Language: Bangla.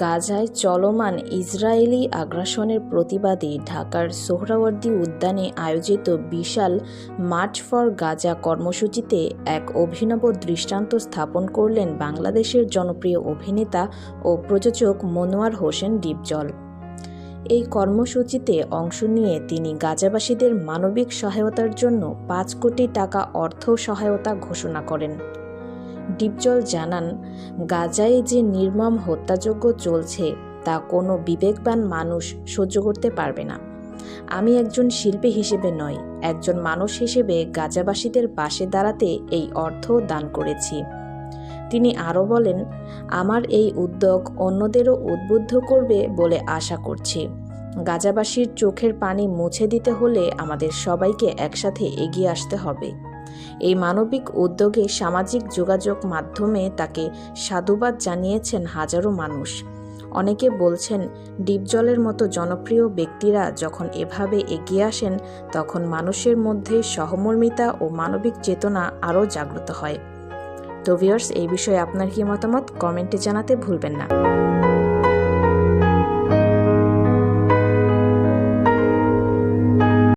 গাজায় চলমান ইসরায়েলি আগ্রাসনের প্রতিবাদে ঢাকার সোহরাওয়ার্দী উদ্যানে আয়োজিত বিশাল মার্চ ফর গাজা কর্মসূচিতে এক অভিনব দৃষ্টান্ত স্থাপন করলেন বাংলাদেশের জনপ্রিয় অভিনেতা ও প্রযোজক মনোয়ার হোসেন ডিপজল। এই কর্মসূচিতে অংশ নিয়ে তিনি গাজাবাসীদের মানবিক সহায়তার জন্য পাঁচ কোটি টাকা অর্থ সহায়তা ঘোষণা করেন। ডিপজল জানান, গাজায় যে নির্মম হত্যাযজ্ঞ চলছে, তা কোনো বিবেকবান মানুষ সহ্য করতে পারবে না। আমি একজন শিল্পী হিসেবে নয় একজন মানুষ হিসেবে গাজাবাসীদের পাশে দাঁড়াতে এই অর্থ দান করেছি। তিনি আরও বলেন, আমার এই উদ্যোগ অন্যদেরও উদ্বুদ্ধ করবে বলে আশা করছি। গাজাবাসীর চোখের পানি মুছে দিতে হলে আমাদের সবাইকে একসাথে এগিয়ে আসতে হবে। এই মানবিক উদ্যোগে সামাজিক যোগাযোগ মাধ্যমে তাকে সাধুবাদ জানিয়েছেন হাজারো মানুষ। অনেকে বলছেন ডিপজলের মতো জনপ্রিয় ব্যক্তিরা যখন এভাবে এগিয়ে আসেন, তখন মানুষের মধ্যে সহমর্মিতা ও মানবিক চেতনা আরও জাগ্রত হয়। তো ভিউয়ার্স এই বিষয়ে আপনার কি মতামত? কমেন্টে জানাতে ভুলবেন না।